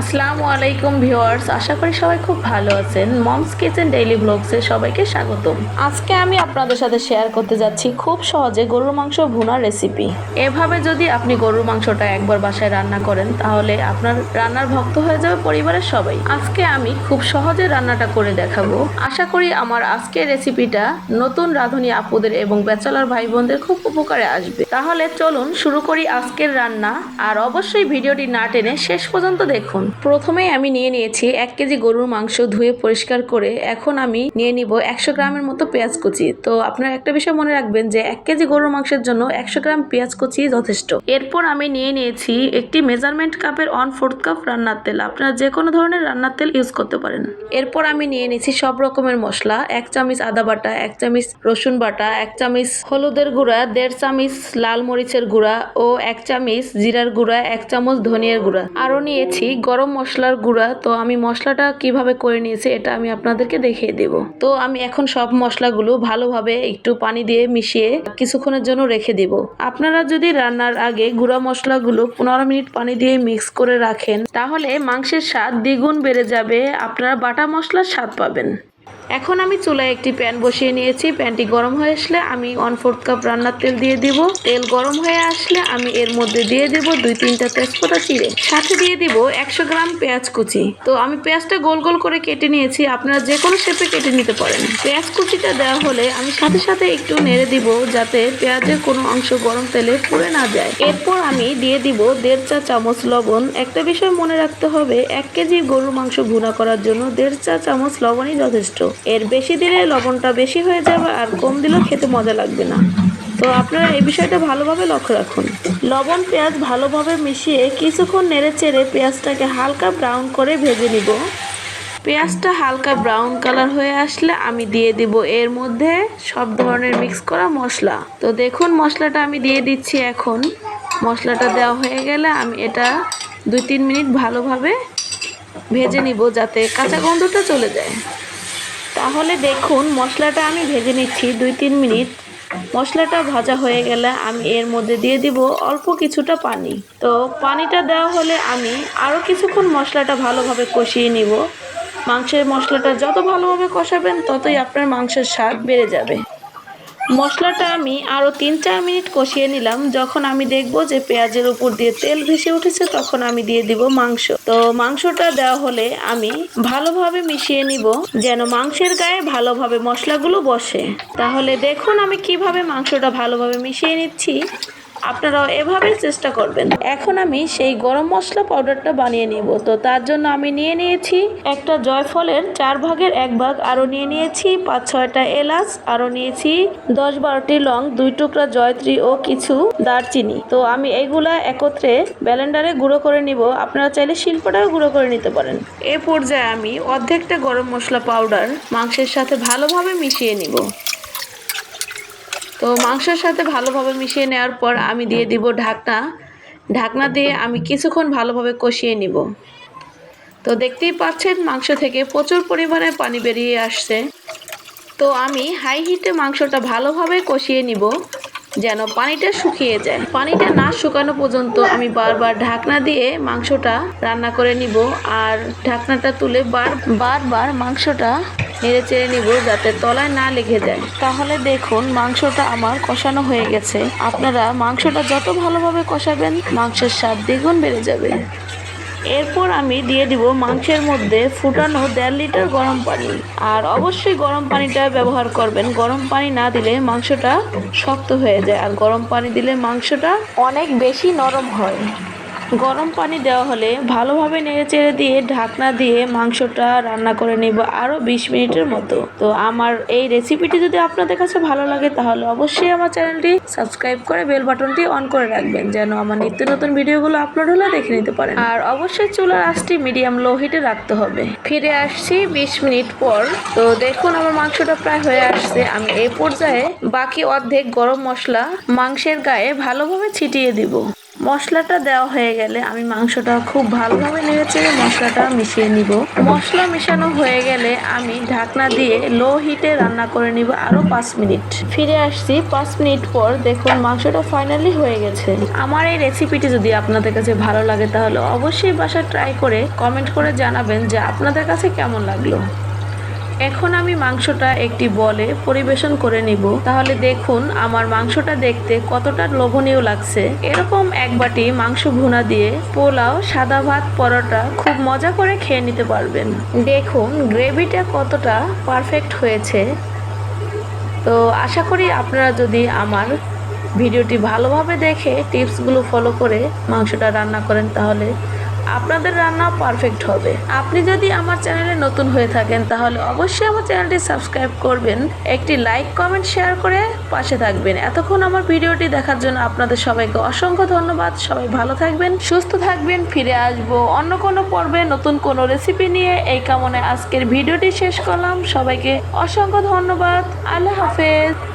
আসসালামু আলাইকুম ভিউয়ার্স, আশা করি সবাই খুব ভালো আছেন। মমস কিচেন ডেইলি ব্লগসে সবাইকে স্বাগতম। আজকে আমি আপনাদের সাথে শেয়ার করতে যাচ্ছি খুব সহজে গরুর মাংস ভুনার রেসিপি এভাবে যদি আপনি গরুর মাংসটা একবার বাসায় রান্না করেন, তাহলে আপনার রান্নার ভক্ত হয়ে যাবে পরিবারের সবাই। আজকে আমি খুব সহজে রান্নাটা করে দেখাবো। আশা করি আমার আজকের রেসিপিটা নতুন রাঁধুনি আপুদের এবং ব্যাচেলার ভাই বোনদের খুব উপকারে আসবে। তাহলে চলুন শুরু করি আজকের রান্না, আর অবশ্যই ভিডিওটি না টেনে শেষ পর্যন্ত দেখুন। প্রথমেই আমি নিয়ে নিয়েছি এক কেজি গরুর মাংস ধুয়ে পরিষ্কার করে। এখন আমি নিয়ে নিব একশো গ্রামের মতো পেঁয়াজ কুচি। তো আপনারা একটা বিষয় মনে রাখবেন যে, এক কেজি গরুর মাংসের জন্য একশো গ্রাম পেঁয়াজ কুচি যথেষ্ট। এরপর আমি নিয়ে নিয়েছি একটি মেজারমেন্ট কাপের ওয়ান ফোর্থ কাপ রান্নার তেল। আপনারা যে কোনো ধরনের রান্নার তেল ইউজ করতে পারেন। এরপর আমি নিয়ে নিয়েছি সব রকমের মশলা। এক চামচ আদা বাটা, এক চামচ রসুন বাটা, এক চামচ হলুদের গুঁড়া, দেড় চামচ লাল মরিচের গুঁড়া ও এক চামচ জিরার গুঁড়া, এক চামচ ধনিয়ার গুঁড়া। আরও নিয়েছি গরম মশলার গুঁড়া, তো আমি মশলাটা কীভাবে করে নিয়েছি এটা আমি আপনাদেরকে দেখিয়ে দেব। তো আমি এখন সব মশলাগুলো ভালোভাবে একটু পানি দিয়ে মিশিয়ে কিছুক্ষণের জন্য রেখে দেব। আপনারা যদি রান্নার আগে গুঁড়া মশলাগুলো পনেরো মিনিট পানি দিয়ে মিক্স করে রাখেন, তাহলে মাংসের স্বাদ দ্বিগুণ বেড়ে যাবে, আপনারা বাটা মশলার স্বাদ পাবেন। এখন আমি চুলায় একটি প্যান বসিয়ে নিয়েছি। প্যানটি গরম হয়ে আসলে আমি ওয়ান ফোর্থ কাপ রান্নার তেল দিয়ে দিব। তেল গরম হয়ে আসলে আমি এর মধ্যে দিয়ে দিব দুই তিনটা তেজপাতা চিড়ে। সাথে দিয়ে দিব একশো গ্রাম পেঁয়াজ কুচি। তো আমি পেঁয়াজটা গোল গোল করে কেটে নিয়েছি। আপনারা যে কোনো শেপে কেটে নিতে পারেন। পেঁয়াজ কুচিটা দেওয়া হলে আমি সাথে সাথে একটু নেড়ে দিব যাতে পেঁয়াজের কোনো অংশ গরম তেলে পুড়ে না যায়। এরপর আমি দিয়ে দিব দেড় চা চামচ লবণ। একটা বিষয় মনে রাখতে হবে, এক কেজি গরুর মাংস ভুনা করার জন্য দেড় চা চামচ লবণই যথেষ্ট। এর বেশি দিলে লবণটা বেশি হয়ে যাবে আর কম দিলেও খেতে মজা লাগবে না। তো আপনারা এই বিষয়টা ভালোভাবে লক্ষ্য রাখুন। লবণ, পেঁয়াজ ভালোভাবে মিশিয়ে কিছুক্ষণ নেড়ে চেড়ে পেঁয়াজটাকে হালকা ব্রাউন করে ভেজে নিব। পেঁয়াজটা হালকা ব্রাউন কালার হয়ে আসলে আমি দিয়ে দিব এর মধ্যে সব ধরনের মিক্স করা মশলা। তো দেখুন, মশলাটা আমি দিয়ে দিচ্ছি এখন। মশলাটা দেওয়া হয়ে গেলে আমি এটা দুই তিন মিনিট ভালোভাবে ভেজে নিব যাতে কাঁচা গন্ধটা চলে যায়। তাহলে দেখুন, মশলাটা আমি ভেজে নিচ্ছি দুই তিন মিনিট। মশলাটা ভাজা হয়ে গেলে আমি এর মধ্যে দিয়ে দিব অল্প কিছুটা পানি। তো পানিটা দেওয়া হলে আমি আরও কিছুক্ষণ মশলাটা ভালোভাবে কষিয়ে নিব। মাংসের মশলাটা যত ভালোভাবে কষাবেন, ততই আপনার মাংসের স্বাদ বেড়ে যাবে। মশলাটা আমি আরও তিন চার মিনিট কষিয়ে নিলাম। যখন আমি দেখব যে পেঁয়াজের উপর দিয়ে তেল ভেসে উঠেছে, তখন আমি দিয়ে দিব মাংস। তো মাংসটা দেওয়া হলে আমি ভালোভাবে মিশিয়ে নিব, যেন মাংসের গায়ে ভালোভাবে মশলাগুলো বসে। তাহলে দেখুন আমি কীভাবে মাংসটা ভালোভাবে মিশিয়ে নিচ্ছি। আপনারাও এভাবে চেষ্টা করবেন। এখন আমি সেই গরম মশলা পাউডারটা বানিয়ে নিব। তো তার জন্য আমি নিয়ে নিয়েছি একটা জয়ফলের চার ভাগের এক ভাগ, আরও নিয়ে নিয়েছি পাঁচ ছয়টা এলাচ, আরও নিয়েছি দশ বারোটি লং, দুই টুকরা জয়ত্রী ও কিছু দারচিনি। তো আমি এগুলা একত্রে ব্যালেন্ডারে গুঁড়ো করে নিব। আপনারা চাইলে শিল্পটাও গুঁড়ো করে নিতে পারেন। এ পর্যায়ে আমি অর্ধেকটা গরম মশলা পাউডার মাংসের সাথে ভালোভাবে মিশিয়ে নিব। তো মাংসের সাথে ভালোভাবে মিশিয়ে নেওয়ার পর আমি দিয়ে দিব ঢাকনা। ঢাকনা দিয়ে আমি কিছুক্ষণ ভালোভাবে কষিয়ে নিব। তো দেখতেই পাচ্ছেন মাংস থেকে প্রচুর পরিমাণে পানি বেরিয়ে আসছে। তো আমি হাই হিটে মাংসটা ভালোভাবে কষিয়ে নিব যেন পানিটা শুকিয়ে যায়। পানিটা না শুকানো পর্যন্ত আমি বারবার ঢাকনা দিয়ে মাংসটা রান্না করে নিব। আর ঢাকনাটা তুলে বার, বারবার মাংসটা নেড়ে চেড়ে নিব যাতে তলায় না লেগে যায়। তাহলে দেখুন, মাংসটা আমার কষানো হয়ে গেছে। আপনারা মাংসটা যত ভালোভাবে কষাবেন, মাংসের স্বাদ দ্বিগুণ বেড়ে যাবে। এরপর আমি দিয়ে দিব মাংসের মধ্যে ফুটানো দেড় লিটার গরম পানি। আর অবশ্যই গরম পানিটা ব্যবহার করবেন। গরম পানি না দিলে মাংসটা শক্ত হয়ে যায়। আর গরম পানি দিলে মাংসটা অনেক বেশি নরম হয়। গরম পানি দেওয়া হলে ভালোভাবে নেড়ে চেড়ে দিয়ে ঢাকনা দিয়ে মাংসটা রান্না করে নেব আরও বিশ মিনিটের মতো। তো আমার এই রেসিপিটি যদি আপনাদের কাছে ভালো লাগে তাহলে অবশ্যই আমার চ্যানেলটি সাবস্ক্রাইব করে বেল বাটনটি অন করে রাখবেন যেন আমার নিত্য নতুন ভিডিওগুলো আপলোড হলে দেখে নিতে পারেন। আর অবশ্যই চুলার আঁচটি মিডিয়াম লো হিটে রাখতে হবে। ফিরে আসছি বিশ মিনিট পর। তো দেখুন আমার মাংসটা প্রায় হয়ে আসছে। আমি এই পর্যায়ে বাকি অর্ধেক গরম মশলা মাংসের গায়ে ভালোভাবে ছিটিয়ে দিব। মশলাটা দেওয়া হয়ে গেলে আমি মাংসটা খুব ভালোভাবে নেড়েচেড়ে মশলাটা মিশিয়ে নিব। মশলা মেশানো হয়ে গেলে আমি ঢাকনা দিয়ে লো হিটে রান্না করে নিব আরও পাঁচ মিনিট। ফিরে আসছি পাঁচ মিনিট পর দেখুন মাংসটা ফাইনালি হয়ে গেছে। আমার এই রেসিপিটি যদি আপনাদের কাছে ভালো লাগে তাহলে অবশ্যই বাসা ট্রাই করে কমেন্ট করে জানাবেন যে আপনাদের কাছে কেমন লাগল। এখন আমি মাংসটা একটি বলে পরিবেশন করে নিব। তাহলে দেখুন, আমার মাংসটা দেখতে কতটা লোভনীয় লাগছে। এরকম এক বাটি মাংস ভুনা দিয়ে পোলাও, সাদা ভাত, পরোটা খুব মজা করে খেয়ে নিতে পারবেন। দেখুন, গ্রেভিটা কতটা পারফেক্ট হয়েছে। তো আশা করি আপনারা যদি আমার ভিডিওটি ভালোভাবে দেখে টিপসগুলো ফলো করে মাংসটা রান্না করেন তাহলে আপনাদের রান্না পারফেক্ট হবে। আপনি যদি আমার চ্যানেলে নতুন হয়ে থাকেন, তাহলে অবশ্যই আমার চ্যানেলটি সাবস্ক্রাইব করবেন, একটি লাইক কমেন্ট শেয়ার করে পাশে থাকবেন। এতক্ষণ আমার ভিডিওটি দেখার জন্য আপনাদের সবাইকে অসংখ্য ধন্যবাদ। সবাই ভালো থাকবেন, সুস্থ থাকবেন, ফিরে আসব অন্য কোনো পর্বে নতুন কোনো রেসিপি নিয়ে। এই কামনে আজকের ভিডিওটি শেষ করলাম। সবাইকে অসংখ্য ধন্যবাদ। আল্লাহ হাফেজ।